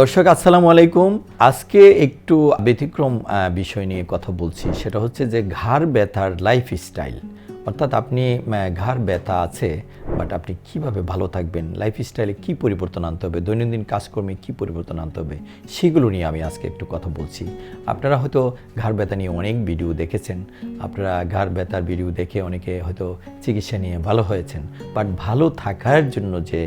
দর্শক, আসসালামু আলাইকুম। আজকে একটু ব্যতিক্রম বিষয় নিয়ে কথা বলছি। সেটা হচ্ছে যে ঘাড় ব্যথার লাইফ স্টাইল অর্থাৎ আপনি ঘাড় ব্যথা আছে বাট আপনি কীভাবে ভালো থাকবেন? লাইফ স্টাইলে কী পরিবর্তন আনতে হবে? দৈনন্দিন কাজকর্মে কী পরিবর্তন আনতে হবে? সেগুলো নিয়ে আমি আজকে একটু কথা বলছি। আপনারা হয়তো ঘাড় ব্যথা নিয়ে অনেক ভিডিও দেখেছেন। আপনারা ঘাড় ব্যথার ভিডিও দেখে অনেকে হয়তো চিকিৎসা নিয়ে ভালো হয়েছেন। বাট ভালো থাকার জন্য যে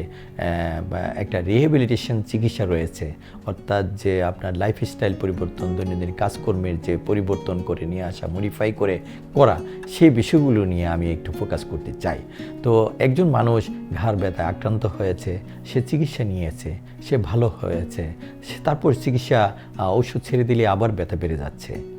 একটা রিহেবিলিটেশন চিকিৎসা রয়েছে, অর্থাৎ যে আপনার লাইফস্টাইল পরিবর্তন, দৈনন্দিন কাজকর্মের যে পরিবর্তন করে নিয়ে আসা মডিফাই করে করা, সেই বিষয়গুলো নিয়ে আমি একটু ফোকাস করতে চাই। তো একজন মানুষ ঘাড় ব্যথা আক্রান্ত হয়েছে, সে চিকিৎসা নিয়েছে, সে ভালো হয়েছে, সে তারপর চিকিৎসা ওষুধ ছেড়ে দিলে আবার ব্যথা বেড়ে যাচ্ছে।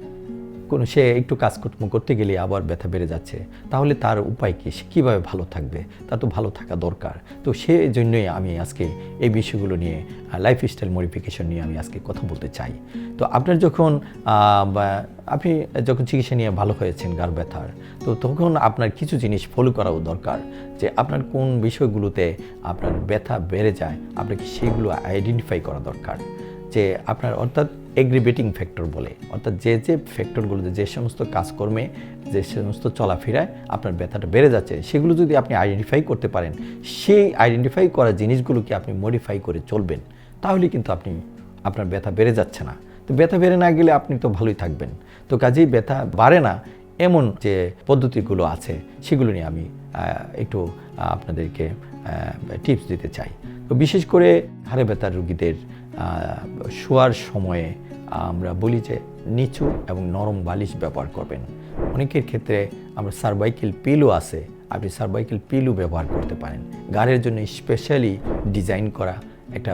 কোনো সে একটু কাজকর্ম করতে গেলে আবার ব্যথা বেড়ে যাচ্ছে, তাহলে তার উপায় কী? সে কীভাবে ভালো থাকবে? তা তো ভালো থাকা দরকার। তো সেই জন্যই আমি আজকে এই বিষয়গুলো নিয়ে লাইফস্টাইল মডিফিকেশন নিয়ে আমি আজকে কথা বলতে চাই। তো আপনার যখন আপনি যখন চিকিৎসা নিয়ে ভালো হয়েছেন গার ব্যথার, তো তখন আপনার কিছু জিনিস ফলো করাও দরকার, যে আপনার কোন বিষয়গুলোতে আপনার ব্যথা বেড়ে যায় আপনাকে সেগুলো আইডেন্টিফাই করা দরকার? যে আপনার অর্থাৎ এগ্রিবেটিং ফ্যাক্টর বলে। অর্থাৎ যে যে ফ্যাক্টরগুলোতে যে সমস্ত কাজকর্মে, যে সমস্ত চলাফেরায় আপনার ব্যথাটা বেড়ে যাচ্ছে, সেগুলো যদি আপনি আইডেন্টিফাই করতে পারেন, সেই আইডেন্টিফাই করা জিনিসগুলোকে আপনি মডিফাই করে চলবেন? তাহলে কিন্তু আপনি, আপনার ব্যথা বেড়ে যাচ্ছে না। তো ব্যথা বেড়ে না গেলে আপনি তো ভালোই থাকবেন। তো কাজেই ব্যথা বাড়ে না, এমন যে পদ্ধতিগুলো আছে, সেগুলো নিয়ে আমি একটু আপনাদেরকে টিপস দিতে চাই। তো বিশেষ করে হাড়ে ব্যথার রুগীদের শোয়ার সময়ে আমরা বলি যে নিচু এবং নরম বালিশ ব্যবহার করবেন। অনেকের ক্ষেত্রে আমরা সার্ভাইকেল পিলও আছে, আপনি সার্ভাইকেল পিলও ব্যবহার করতে পারেন। গাড়ির জন্য স্পেশালি ডিজাইন করা একটা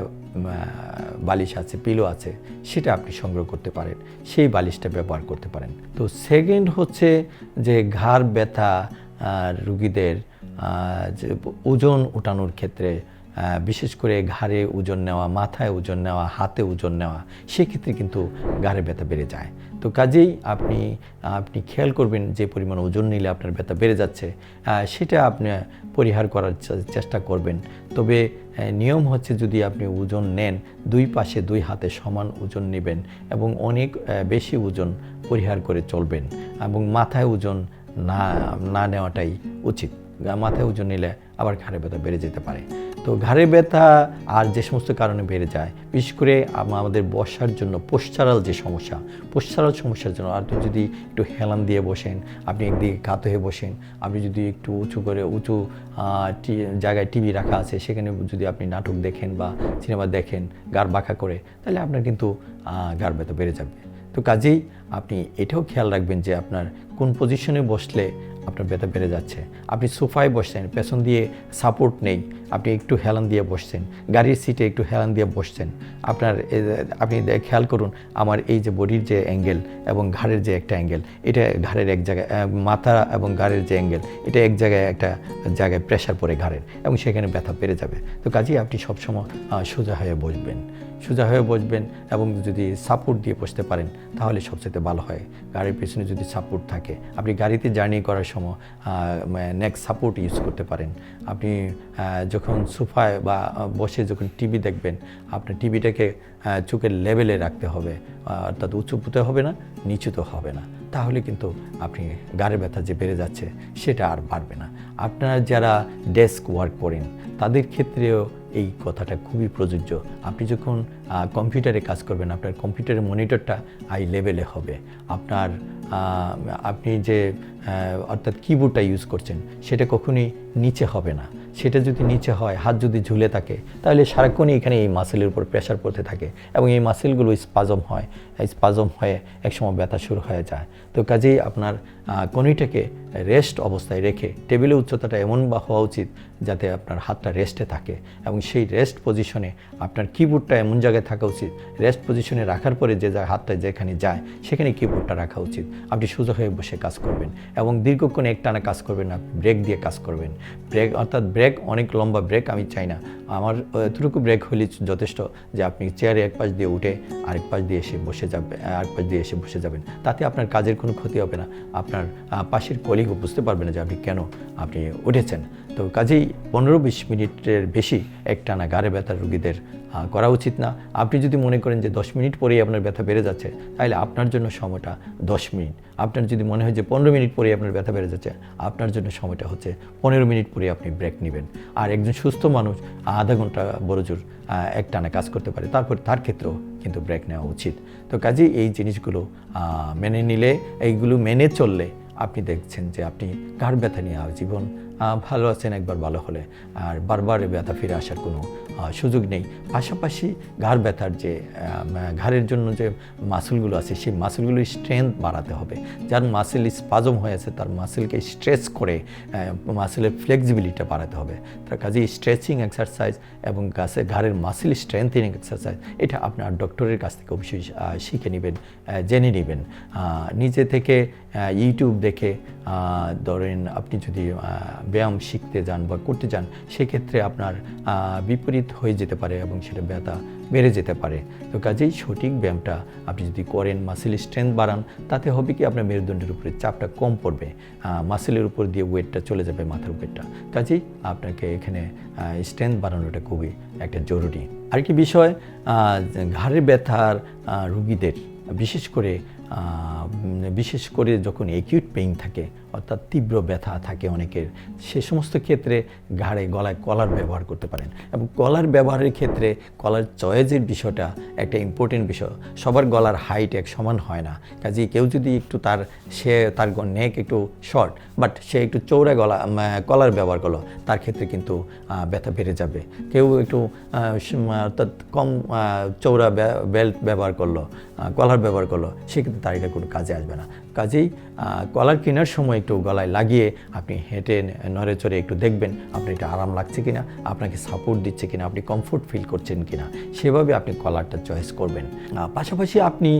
বালিশ আছে পিলো আছে, সেটা আপনি সংগ্রহ করতে পারেন। সেই বালিশটা ব্যবহার করতে পারেন। তো সেকেন্ড হচ্ছে যে ঘাড় ব্যথা রুগীদের যে ওজন ওঠানোর ক্ষেত্রে বিশেষ করে ঘাড়ে ওজন নেওয়া, মাথায় ওজন নেওয়া, হাতে ওজন নেওয়া, সেক্ষেত্রে কিন্তু ঘাড়ে ব্যথা বেড়ে যায়। তো কাজেই আপনি আপনি খেয়াল করবেন যে পরিমাণ ওজন নিলে আপনার ব্যথা বেড়ে যাচ্ছে সেটা আপনি পরিহার করার চেষ্টা করবেন। তবে নিয়ম হচ্ছে যদি আপনি ওজন নেন, দুই পাশে দুই হাতে সমান ওজন নেবেন এবং অনেক বেশি ওজন পরিহার করে চলবেন এবং মাথায় ওজন না না নেওয়াটাই উচিত। মাথায় ওজন নিলে আবার ঘাড়ে ব্যথা বেড়ে যেতে পারে। তো ঘাড়ে ব্যথা আর যে সমস্ত কারণে বেড়ে যায়, বিশেষ করে আমাদের বসার জন্য পোস্টারাল যে সমস্যা পোস্টারাল সমস্যার জন্য আপনি যদি একটু হেলান দিয়ে বসেন, আপনি একদিকে কাত হয়ে বসেন, আপনি যদি একটু উঁচু করে, উঁচু জায়গায় টিভি রাখা আছে, সেখানে যদি আপনি নাটক দেখেন বা সিনেমা দেখেন, গার বাঁকা করে, তাহলে আপনার কিন্তু গাড় ব্যথা বেড়ে যাবে। তো কাজেই আপনি এটাও খেয়াল রাখবেন যে আপনার কোন পজিশনে বসলে আপনার ব্যথা বেড়ে যাচ্ছে। আপনি সোফায় বসছেন, পেছন দিয়ে সাপোর্ট নেই। আপনি একটু হেলান দিয়ে বসছেন, গাড়ির সিটে একটু হেলান দিয়ে বসছেন। আপনার আপনি খেয়াল করুন, আমার এই যে বডির যে অ্যাঙ্গেল এবং ঘাড়ের যে একটা অ্যাঙ্গেল এটা ঘাড়ের এক জায়গায় মাথা এবং ঘাড়ের যে অ্যাঙ্গেল এটা এক জায়গায় একটা জায়গায় প্রেশার পড়ে ঘাড়ের এবং সেখানে ব্যথা বেড়ে যাবে। তো কাজেই আপনি সবসময় সোজা হয়ে বসবেন। সোজা হয়ে বসবেন এবং যদি সাপোর্ট দিয়ে বসতে পারেন, তাহলে সবচেয়ে ভালো হয়। গাড়ির পেছনে যদি সাপোর্ট থাকে, আপনি গাড়িতে জার্নি করার সময় নেক সাপোর্ট ইউজ করতে পারেন। আপনি যখন সোফায় বা বসে যখন টিভি দেখবেন, আপনার টিভিটাকে চোখের লেভেলে রাখতে হবে। অর্থাৎ উঁচু পুঁতে হবে না, নিচু তো হবে না। তাহলে কিন্তু আপনি গাড়ে ব্যথা যে বেড়ে যাচ্ছে, সেটা আর বাড়বে না। আপনারা যারা ডেস্ক ওয়ার্ক করেন, তাদের ক্ষেত্রেও এই কথাটা খুবই প্রযোজ্য। আপনি যখন কম্পিউটারে কাজ করবেন, আপনার কম্পিউটারের মনিটরটা আই লেভেলে হবে। আপনার আপনি যে অর্থাৎ কিবোর্ডটা ইউজ করছেন, সেটা কখনোই নিচে হবে না। সেটা যদি নিচে হয়, হাত যদি ঝুলে থাকে, তাহলে সারাক্ষণই এখানে এই মাসেলের উপর প্রেশার পড়তে থাকে এবং এই মাসেলগুলো স্পাজম হয়। স্পাজম হয়ে একসময় ব্যথা শুরু হয়ে যায়। তো কাজেই আপনার কনিটাকে রেস্ট অবস্থায় রেখে টেবিলের উচ্চতাটা এমন বা হওয়া উচিত যাতে আপনার হাতটা রেস্টে থাকে এবং সেই রেস্ট পজিশনে আপনার কিবোর্ডটা এমন জায়গায় থাকা উচিত রেস্ট পজিশনে রাখার পরে যে হাতটা যেখানে যায়, সেখানে কিবোর্ডটা রাখা উচিত। আপনি সোজা হয়ে বসে কাজ করবেন এবং দীর্ঘক্ষণ একটানা কাজ করবেন না ব্রেক দিয়ে কাজ করবেন। ব্রেক অর্থাৎ ব্রেক অনেক লম্বা ব্রেক আমি চাই না। আমার এতটুকু ব্রেক হলে যথেষ্ট যে আপনি চেয়ারে এক পাশ দিয়ে উঠে আরেক পাশ দিয়ে এসে বসে যাবে, আরেক পাশ দিয়ে এসে বসে যাবেন। তাতে আপনার কাজের কোনো ক্ষতি হবে না। আপনার আহ, পাশের কলিগও বুঝতে পারবে না যে আপনি কেন আপনি উঠেছেন। তো কাজেই পনেরো বিশ মিনিটের বেশি একটানা গাড়ে ব্যথার রুগীদের করা উচিত না। আপনি যদি মনে করেন যে দশ মিনিট পরেই আপনার ব্যথা বেড়ে যাচ্ছে, তাহলে আপনার জন্য সময়টা দশ মিনিট। আপনার যদি মনে হয় যে পনেরো মিনিট পরেই আপনার ব্যথা বেড়ে যাচ্ছে, আপনার জন্য সময়টা হচ্ছে পনেরো মিনিট পরে আপনি ব্রেক নেবেন। আর একজন সুস্থ মানুষ আধা ঘণ্টা বড়জোর একটানা কাজ করতে পারে, তারপর তার ক্ষেত্রেও কিন্তু ব্রেক নেওয়া উচিত। তো কাজেই এই জিনিসগুলো মেনে নিলে, এইগুলো মেনে চললে আপনি দেখছেন যে আপনি কার ব্যথা নিয়ে জীবন ভালো আছেন একবার ভালো হলে। আর বারবার ব্যথা ফিরে আসার কোনো সুযোগ নেই। পাশাপাশি ঘাড় ব্যথার যে ঘাড়ের জন্য যে মাসেলগুলো আছে, সেই মাসেলগুলোর স্ট্রেংথ বাড়াতে হবে। যার মাসেল স্পাজম হয়ে আছে, তার মাসেলকে স্ট্রেচ করে মাসেলের ফ্লেক্সিবিলিটিটা বাড়াতে হবে। তার কাজে স্ট্রেচিং এক্সারসাইজ এবং গাছে, ঘাড়ের মাসেল স্ট্রেংথেনিং এক্সারসাইজ এটা আপনার ডক্টরের কাছ থেকে অবশ্যই শিখে নেবেন জেনে নেবেন। নিজে থেকে ইউটিউব দেখে ধরেন আপনি যদি ব্যায়াম শিখতে যান বা করতে যান সেক্ষেত্রে আপনার বিপরীত হয়ে যেতে পারে এবং সেটা ব্যথা বেড়ে যেতে পারে। তো কাজেই সঠিক ব্যায়ামটা আপনি যদি করেন মাসেল স্ট্রেংথ বাড়ান তাতে হবে কি আপনার মেরুদণ্ডের উপরে চাপটা কম পড়বে। মাসেলের উপর দিয়ে ওয়েটটা চলে যাবে মাথার ওয়েটটা কাজেই আপনাকে এখানে স্ট্রেংথ বাড়ানোটা খুবই একটা জরুরি। আরেকটি বিষয় আহ, ঘাড়ের ব্যথার রুগীদের বিশেষ করে বিশেষ করে যখন একিউট পেইন থাকে অর্থাৎ তীব্র ব্যথা থাকে অনেকের। সে সমস্ত ক্ষেত্রে ঘাড়ে, গলায় কলার ব্যবহার করতে পারেন। এবং কলার ব্যবহারের ক্ষেত্রে কলার চয়েজের বিষয়টা একটা ইম্পর্টেন্ট বিষয়। সবার গলার হাইট এক সমান হয় না। কাজেই কেউ যদি একটু তার সে, তার নেক একটু শর্ট বাট সে একটু চৌড়া গলা কলার ব্যবহার করল, তার ক্ষেত্রে কিন্তু ব্যথা বেড়ে যাবে। কেউ একটু অর্থাৎ কম চৌড়া বেল্ট ব্যবহার করল কলার ব্যবহার করল, সেক্ষেত্রে তার এটা কোনো কাজে আসবে না। কাজেই কলার কেনার সময় একটু গলায় লাগিয়ে আপনি হেঁটে, নড়ে চড়ে একটু দেখবেন আপনি একটু আরাম লাগছে কিনা, আপনাকে সাপোর্ট দিচ্ছে কিনা, আপনি কমফোর্ট ফিল করছেন কিনা, সেভাবে আপনি কলারটা চয়েস করবেন। পাশাপাশি আপনি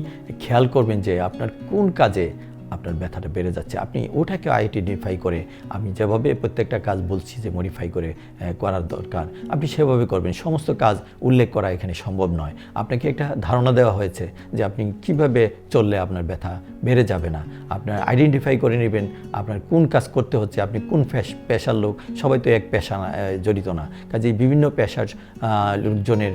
খেয়াল করবেন যে আপনার কোন কাজে আপনার ব্যথাটা বেড়ে যাচ্ছে। আপনি ওটাকে আইডেন্টিফাই করে আমি যেভাবে প্রত্যেকটা কাজ বলছি যে মডিফাই করে করার দরকার, আপনি সেভাবে করবেন। সমস্ত কাজ উল্লেখ করা এখানে সম্ভব নয়। আপনাকে একটা ধারণা দেওয়া হয়েছে যে আপনি কীভাবে চললে আপনার ব্যথা বেড়ে যাবে না। আপনার আইডেন্টিফাই করে নেবেন আপনার কোন কাজ করতে হচ্ছে, আপনি কোন পেশ- পেশার লোক, সবাই তো এক পেশা জড়িত না। কাজেই বিভিন্ন পেশার লোকজনের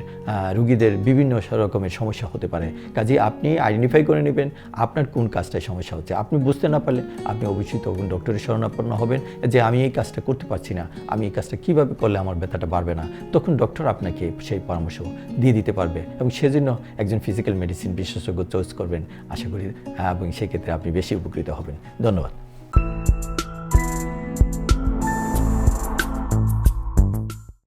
রুগীদের বিভিন্ন রকমের সমস্যা হতে পারে। কাজে আপনি আইডেন্টিফাই করে নেবেন আপনার কোন কাজটায় সমস্যা হচ্ছে। আপনি বুঝতে না পারলে আপনি অবশ্যই তখন ডক্টরের শরণাপন্ন হবেন যে আমি এই কাজটা করতে পারছি না, আমি এই কাজটা কীভাবে করলে আমার ব্যথাটা বাড়বে না, তখন ডক্টর আপনাকে সেই পরামর্শ দিয়ে দিতে পারবে এবং সেজন্য একজন ফিজিক্যাল মেডিসিন বিশেষজ্ঞ চয়েস করবেন। আশা করি হ্যাঁ এবং সেক্ষেত্রে আপনি বেশি উপকৃত হবেন। ধন্যবাদ।